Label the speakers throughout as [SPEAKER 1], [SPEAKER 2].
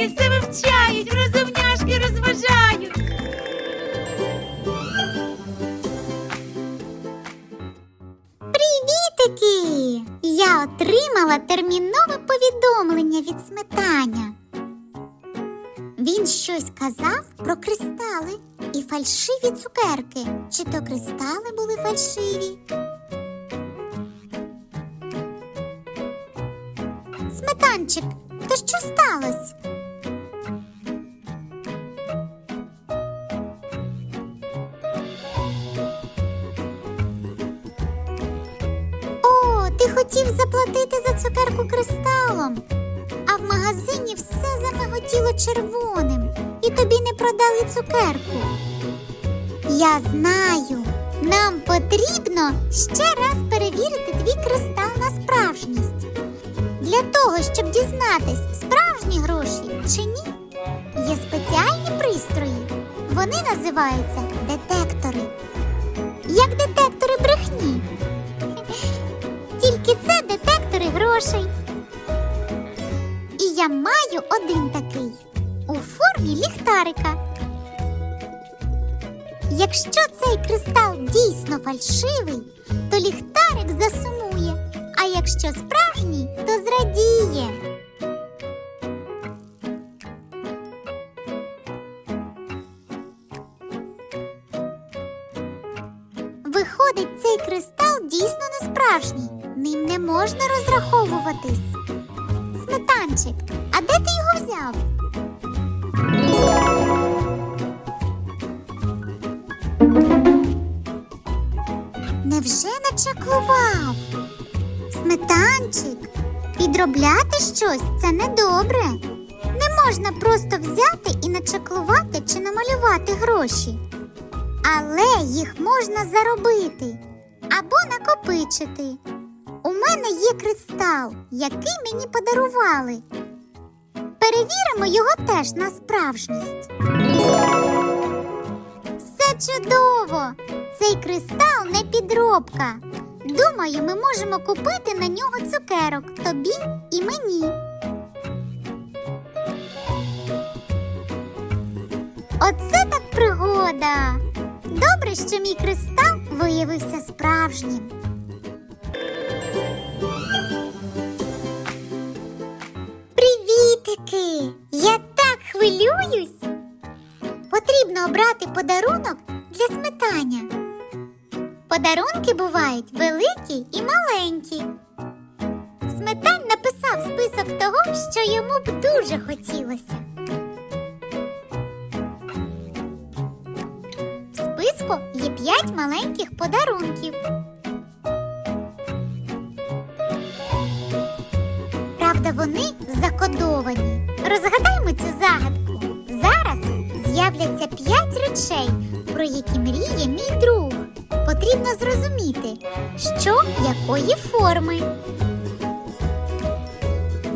[SPEAKER 1] Розумняшки все вивчають, розумняшки розважають.
[SPEAKER 2] Привітики! Я отримала термінове повідомлення від сметаня. Він щось казав про кристали і фальшиві цукерки. Чи то кристали були фальшиві? Сметанчик, то що сталося? Цукерку кристалом, а в магазині все замиготіло червоним, і тобі не продали цукерку. Я знаю, нам потрібно ще раз перевірити твій кристал на справжність. Для того, щоб дізнатись, справжні гроші чи ні, є спеціальні пристрої. Вони називаються детектори. Як детектори брехні. Грошей. І я маю один такий у формі ліхтарика. Якщо цей кристал дійсно фальшивий, то ліхтарик засумує, а якщо справжній, то зрадіє. Виходить, цей кристал дійсно не справжній. Ним не можна розраховуватись. Сметанчик, а де ти його взяв? Невже начаклував? Сметанчик, підробляти щось це недобре. Не можна просто взяти і начаклувати чи намалювати гроші. Але їх можна заробити або накопичити. У мене є кристал, який мені подарували. Перевіримо його теж на справжність. Все чудово! Цей кристал не підробка. Думаю, ми можемо купити на нього цукерок тобі і мені. Оце так пригода. Добре, що мій кристал виявився справжнім. Привітики! Я так хвилююсь. Потрібно обрати подарунок для сметання. Подарунки бувають великі і маленькі. Сметань написав список того, що йому б дуже хотілося. В списку є п'ять маленьких подарунків. Правда, вони закодовані. Розгадаймо цю загадку. Зараз з'являться п'ять речей, про які мріє мій друг. Потрібно зрозуміти, що якої форми.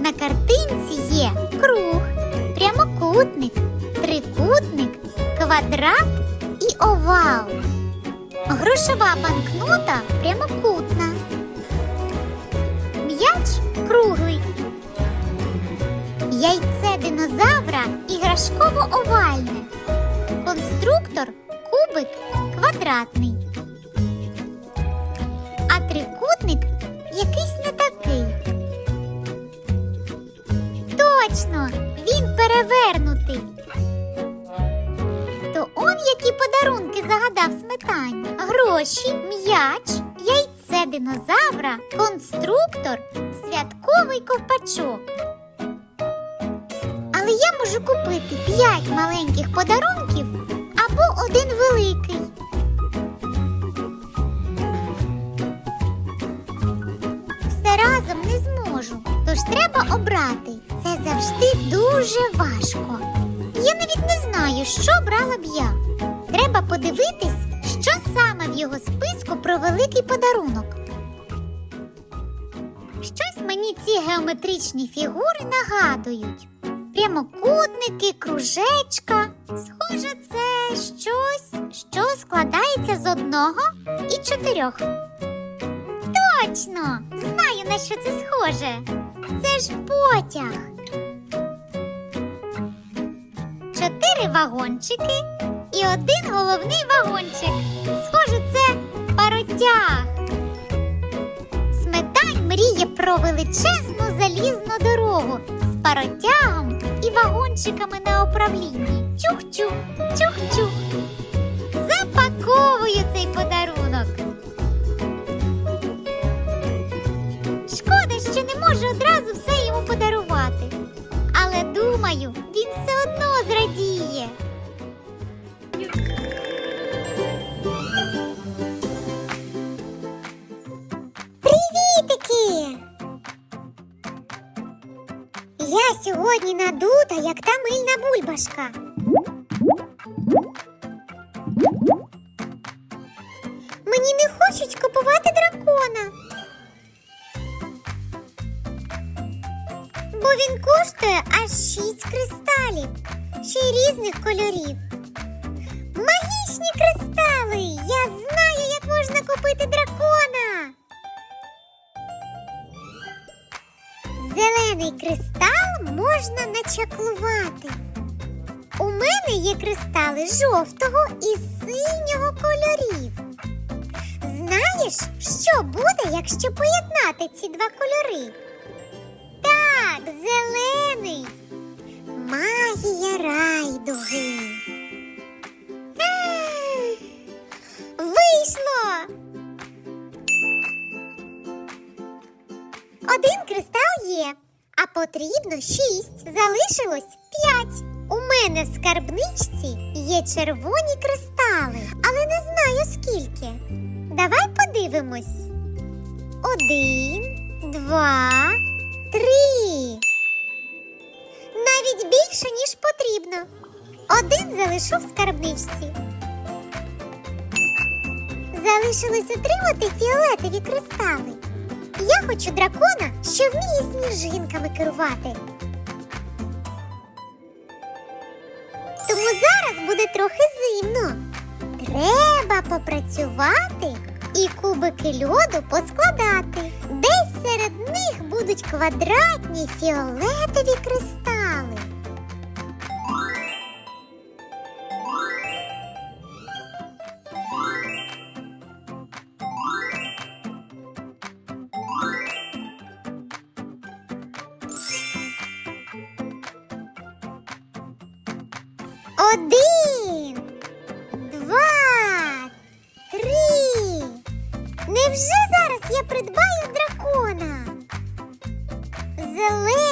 [SPEAKER 2] На картинці є круг, прямокутник, трикутник, квадрат і овал. Грошова банкнота прямокутна. М'яч круглий. Яйце динозавра іграшково-овальне. Конструктор кубик квадратний. А трикутник якийсь не такий. Точно, він перевернутий. То он які подарунки загадав сметань. Гроші, м'яч, яйце динозавра, конструктор, святковий ковпачок. Можу купити п'ять маленьких подарунків або один великий. Все разом не зможу, тож треба обрати. Це завжди дуже важко. Я навіть не знаю, що брала б я. Треба подивитись, що саме в його списку про великий подарунок. Щось мені ці геометричні фігури нагадують. Прямокутники, кружечка. Схоже, це щось, що складається з одного і чотирьох. Точно! Знаю, на що це схоже. Це ж потяг. чотири вагончики і один головний вагончик. Схоже, це паротяг. Сметань мріє про величезну залізну дорогу з паротягом і на управлінні. Чух-чух, чух-чух. Запаковую цей подарунок. Шкода, що не можу одразу все йому подарувати. Але думаю, він все одно сьогодні як та мильна бульбашка. Мені не хочуть купувати дракона. Бо він коштує аж шість кристалів, ще й різних кольорів. Магічні кристали! Я знаю, як можна купити дракона. Зелений кристал можна начаклувати. У мене є кристали жовтого і синього кольорів. Знаєш, що буде, якщо поєднати ці два кольори? Так, зелений. Магія райдуги. Вийшло. Один кристал є, а потрібно шість. Залишилось п'ять. У мене в скарбничці є червоні кристали, але не знаю скільки. Давай подивимось. Один, два, три. Навіть більше, ніж потрібно. Один залишу в скарбничці. Залишилось отримати фіолетові кристали. Я хочу дракона, що вміє сніжинками керувати. Тому зараз буде трохи зимно. Треба попрацювати і кубики льоду поскладати. Десь серед них будуть квадратні фіолетові кристали. Один, два, три. Невже зараз я придбаю дракона? Зелений,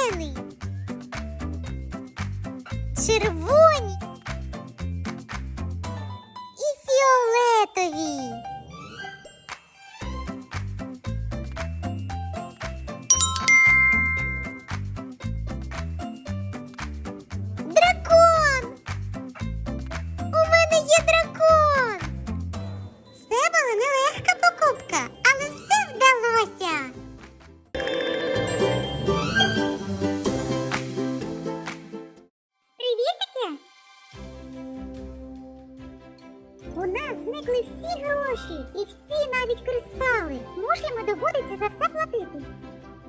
[SPEAKER 2] зникли всі гроші і всі навіть кристали. Мушлями доводиться за все платити.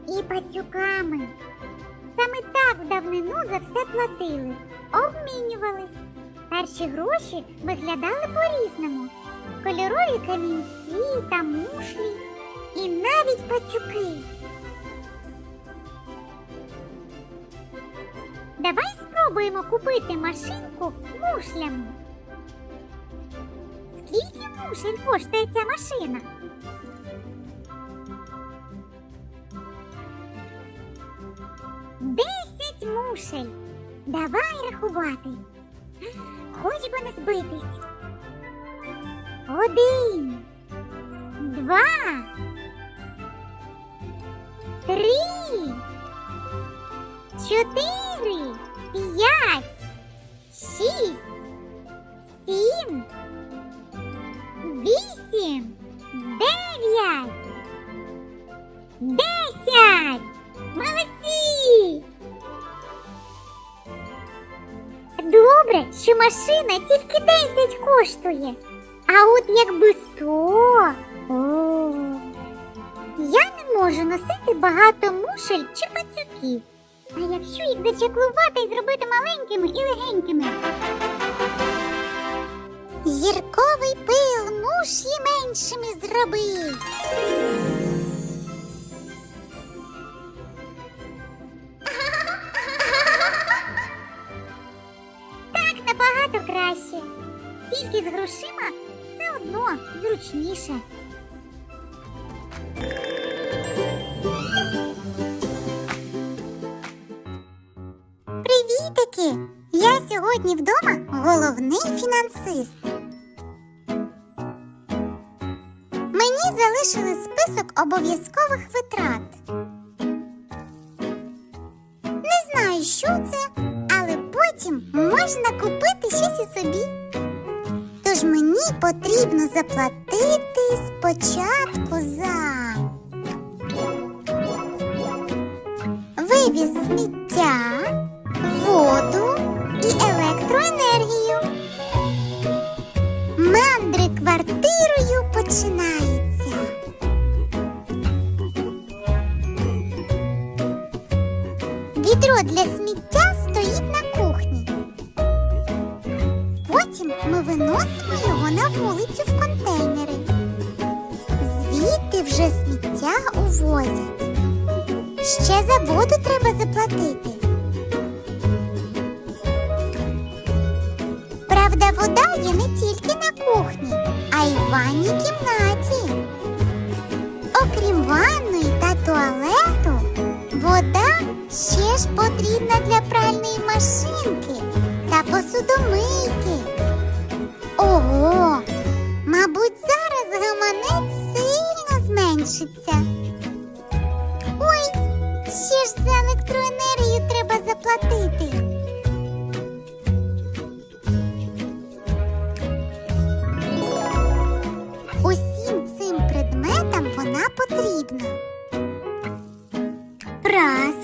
[SPEAKER 2] І пацюками. Саме так давнину за все платили, обмінювались. Перші гроші виглядали по-різному. Кольорові камінці та мушлі, і навіть пацюки. Давай спробуємо купити машинку мушлями. Мушель коштує ця машина? Десять мушель. Давай рахувати. Хоч би не збитись. Один, два, три, чотири, п'ять, шість, сім, вісім, дев'ять, десять. Молодці! Добре, що машина тільки 10 коштує. А от якби 100. О, я не можу носити багато мушель чи пацюків. А якщо їх зачеклувати і зробити маленькими і легенькими? Зірковий пил меншими зроби. Так набагато краще. Тільки з грошима все одно зручніше. Привітики! Я сьогодні вдома головний фінансист. Залишили список обов'язкових витрат. Не знаю, що це, але потім можна купити щось і собі. Тож мені потрібно заплатити спочатку за вивіз сміття, виносимо його на вулицю в контейнери. Звідти вже сміття увозять. Ще за воду треба заплатити. Правда, вода є не тільки на кухні, а й в ванній кімнаті. Окрім ванної та туалету, вода ще ж потрібна для пральної машинки та посудомийки. Ого! Мабуть, зараз гаманець сильно зменшиться. Ой, ще ж за електроенергію треба заплатити. Усім цим предметам вона потрібна. Праска,